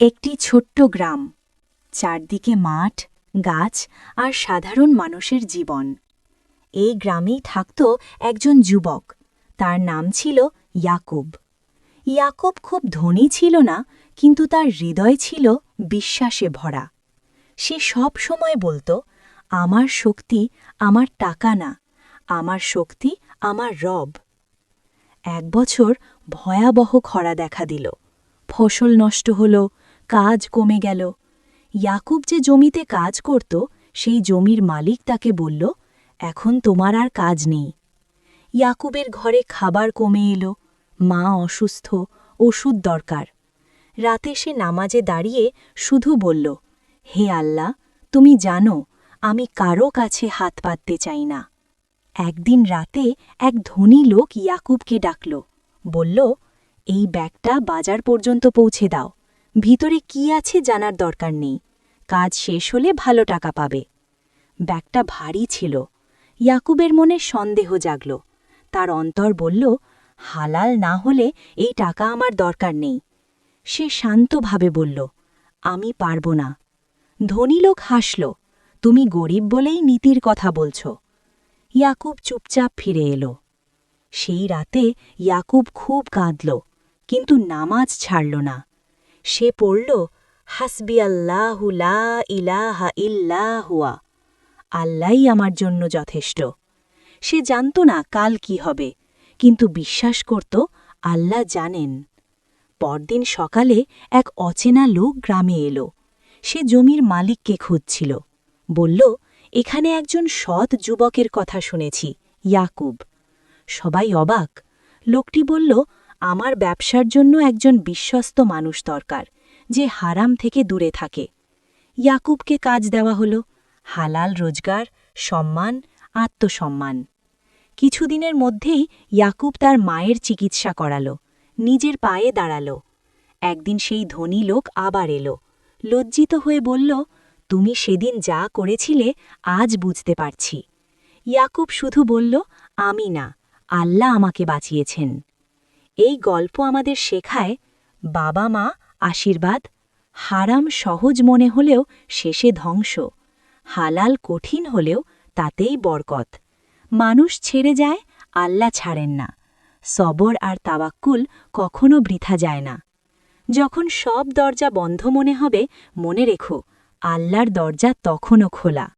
একটি ছোট্ট গ্রাম। চারদিকে মাঠ, গাছ আর সাধারণ মানুষের জীবন। এই গ্রামেই থাকত একজন যুবক। তার নাম ছিল ইয়াকুব। ইয়াকুব খুব ধনী ছিল না, কিন্তু তার হৃদয় ছিল বিশ্বাসে ভরা। সে সব সময় বলতো, আমার শক্তি আমার টাকা না, আমার শক্তি আমার রব। এক বছর ভয়াবহ খরা দেখা দিল। ফসল নষ্ট হল কাজ কমে গেল। ইয়াকুব যে জমিতে কাজ করত, সেই জমির মালিক তাকে বলল, এখন তোমার আর কাজ নেই। ইয়াকুবের ঘরে খাবার কমে এলো, মা অসুস্থ, ওষুধ দরকার। রাতে সে নামাজে দাঁড়িয়ে শুধু বলল, হে আল্লাহ, তুমি জানো, আমি কারও কাছে হাত পাততে চাই না। একদিন রাতে এক ধনী লোক ইয়াকুবকে ডাকল, বলল, এই ব্যাগটা বাজার পর্যন্ত পৌঁছে দাও। ভিতরে কি আছে জানার দরকার নেই। কাজ শেষ হলে ভালো টাকা পাবে। ব্যাগটা ভারী ছিল। ইয়াকুবের মনে সন্দেহ জাগল। তার অন্তর বলল, হালাল না হলে এই টাকা আমার দরকার নেই। সে শান্তভাবে বলল, আমি পারব না। ধনী লোক হাসল, তুমি গরিব বলেই নীতির কথা বলছ। ইয়াকুব চুপচাপ ফিরে এলো। সেই রাতে ইয়াকুব খুব কাঁদল, কিন্তু নামাজ ছাড়ল না। সে পড়ল, হাসবি আল্লাহু লা ইলাহা ইল্লাহুয়া আল্লাহই আমার জন্য যথেষ্ট। সে জানত না কাল কি হবে, কিন্তু বিশ্বাস করত আল্লাহ জানেন। পরদিন সকালে এক অচেনা লোক গ্রামে এলো। সে জমির মালিককে খুঁজছিল। বলল, এখানে একজন সৎ যুবকের কথা শুনেছি, ইয়াকুব। সবাই অবাক। লোকটি বলল আমার ব্যবসার জন্য একজন বিশ্বস্ত মানুষ দরকার, যে হারাম থেকে দূরে থাকে। ইয়াকুবকে কাজ দেওয়া হল, হালাল রোজগার, সম্মান, আত্মসম্মান। কিছুদিনের মধ্যেই ইয়াকুব তার মায়ের চিকিৎসা করালো, নিজের পায়ে দাঁড়াল। একদিন সেই ধনী লোক আবার এলো, লজ্জিত হয়ে বলল, তুমি সেদিন যা করেছিলে, আজ বুঝতে পারছি। ইয়াকুব শুধু বলল, আমি না, আল্লাহ আমাকে বাঁচিয়েছেন। এই গল্প আমাদের শেখায় বাবা মা আশীর্বাদ, হারাম সহজ মনে হলেও শেষে ধ্বংস, হালাল কঠিন হলেও তাতেই বরকত। মানুষ ছেড়ে যায়, আল্লাহ ছাড়েন না। সবর আর তাওয়াক্কুল কখনো বৃথা যায় না। যখন সব দরজা বন্ধ মনে হবে, মনে রেখো, আল্লাহর দরজা তখনও খোলা।